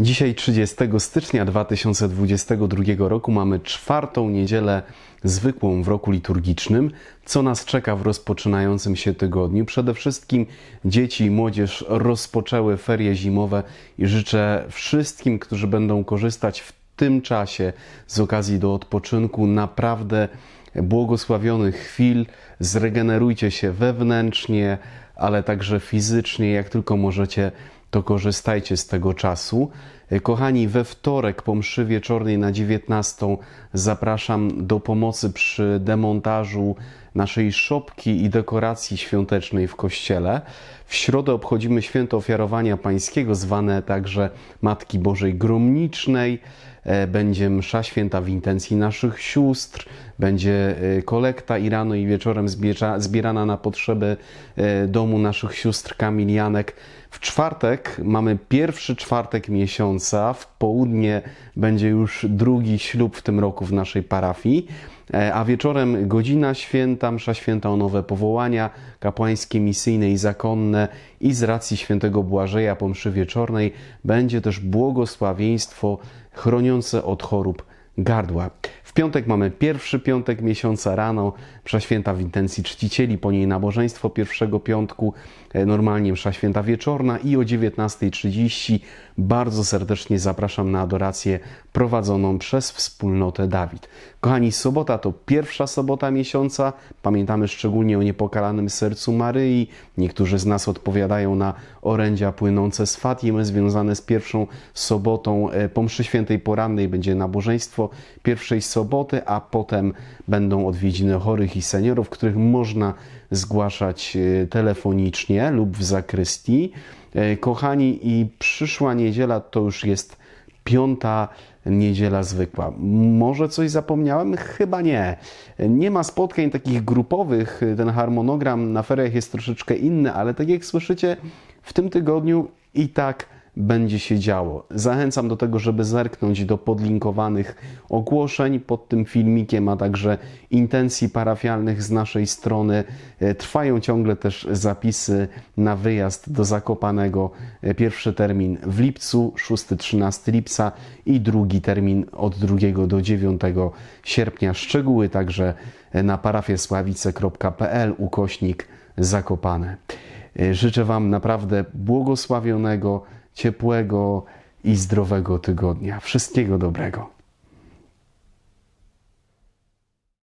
Dzisiaj 30 stycznia 2022 roku mamy czwartą niedzielę zwykłą w roku liturgicznym. Co nas czeka w rozpoczynającym się tygodniu? Przede wszystkim dzieci i młodzież rozpoczęły ferie zimowe i życzę wszystkim, którzy będą korzystać w tym czasie z okazji do odpoczynku naprawdę błogosławionych chwil. Zregenerujcie się wewnętrznie, ale także fizycznie, jak tylko możecie to korzystajcie z tego czasu. Kochani, we wtorek po mszy wieczornej na 19 zapraszam do pomocy przy demontażu naszej szopki i dekoracji świątecznej w kościele. W środę obchodzimy święto ofiarowania pańskiego, zwane także Matki Bożej Gromnicznej. Będzie msza święta w intencji naszych sióstr, będzie kolekta i rano i wieczorem zbiera, zbierana na potrzeby domu naszych sióstr Kamilianek. W czwartek mamy pierwszy czwartek miesiąca, w południe będzie już drugi ślub w tym roku w naszej parafii, a wieczorem godzina święta, msza święta o nowe powołania, kapłańskie, misyjne i zakonne. I z racji świętego Błażeja po mszy wieczornej będzie też błogosławieństwo chroniące od chorób gardła. W piątek mamy pierwszy piątek miesiąca rano, msza święta w intencji czcicieli, po niej nabożeństwo pierwszego piątku, normalnie msza święta wieczorna i o 19.30 bardzo serdecznie zapraszam na adorację prowadzoną przez wspólnotę Dawid. Kochani, sobota to pierwsza sobota miesiąca. Pamiętamy szczególnie o niepokalanym sercu Maryi. Niektórzy z nas odpowiadają na orędzia płynące z Fatimy związane z pierwszą sobotą. Po mszy świętej porannej będzie nabożeństwo pierwszej soboty, a potem będą odwiedziny chorych i seniorów, których można zgłaszać telefonicznie lub w zakrystii. Kochani, i przyszła niedziela to już jest piąta niedziela zwykła. Może coś zapomniałem? Chyba nie. Nie ma spotkań takich grupowych. Ten harmonogram na feriach jest troszeczkę inny, ale tak jak słyszycie, w tym tygodniu i tak będzie się działo. Zachęcam do tego, żeby zerknąć do podlinkowanych ogłoszeń pod tym filmikiem, a także intencji parafialnych z naszej strony. Trwają ciągle też zapisy na wyjazd do Zakopanego. Pierwszy termin w lipcu, 6-13 lipca i drugi termin od 2 do 9 sierpnia. Szczegóły także na parafiesławice.pl ukośnik Zakopane. Życzę Wam naprawdę błogosławionego, ciepłego i zdrowego tygodnia. Wszystkiego dobrego.